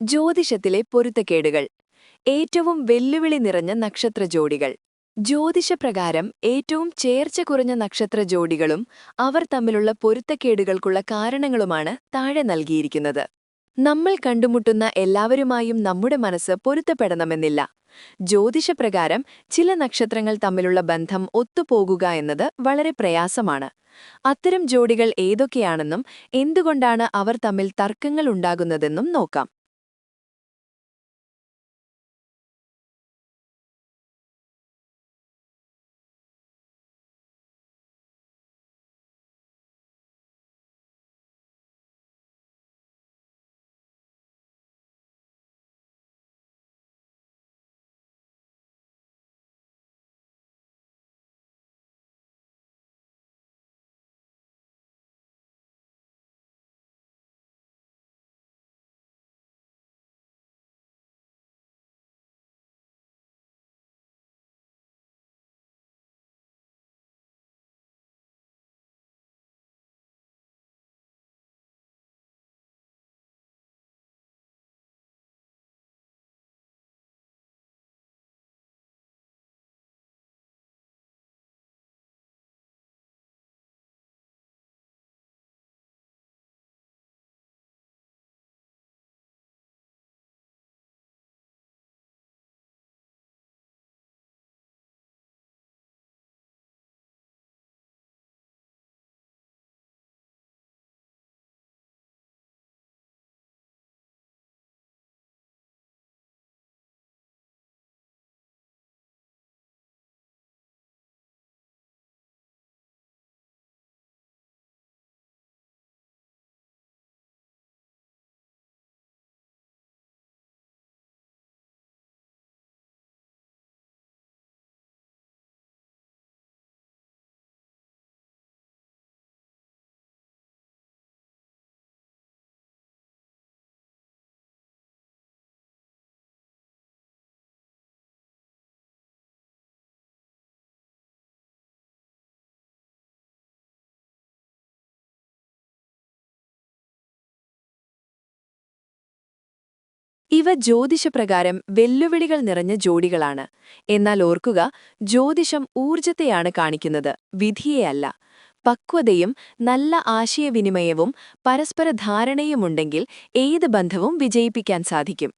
ജ്യോതിഷത്തിലെ പൊരുത്തക്കേടുകൾ. ഏറ്റവും വെല്ലുവിളി നിറഞ്ഞ നക്ഷത്ര ജോഡികൾ ജ്യോതിഷപ്രകാരം ഏറ്റവും ചേർച്ച കുറഞ്ഞ നക്ഷത്ര ജോഡികളും അവർ തമ്മിലുള്ള പൊരുത്തക്കേടുകൾക്കുള്ള കാരണങ്ങളുമാണ് താഴെ നൽകിയിരിക്കുന്നത്. നമ്മൾ കണ്ടുമുട്ടുന്ന എല്ലാവരുമായും നമ്മുടെ മനസ്സ് പൊരുത്തപ്പെടണമെന്നില്ല. ജ്യോതിഷപ്രകാരം ചില നക്ഷത്രങ്ങൾ തമ്മിലുള്ള ബന്ധം ഒത്തുപോകുക എന്നത് വളരെ പ്രയാസമാണ്. അത്തരം ജോഡികൾ ഏതൊക്കെയാണെന്നും എന്തുകൊണ്ടാണ് അവർ തമ്മിൽ തർക്കങ്ങൾ ഉണ്ടാകുന്നതെന്നും നോക്കാം. ഇവ ജ്യോതിഷപ്രകാരം വെല്ലുവിളികൾ നിറഞ്ഞ ജോഡികളാണ്. എന്നാൽ ഓർക്കുക ജ്യോതിഷം ഊർജത്തെയാണ് കാണിക്കുന്നത് വിധിയെയല്ല. പക്വതയും നല്ല ആശയവിനിമയവും പരസ്പര ധാരണയുമുണ്ടെങ്കിൽ ഏത് ബന്ധവും വിജയിപ്പിക്കാൻ സാധിക്കും.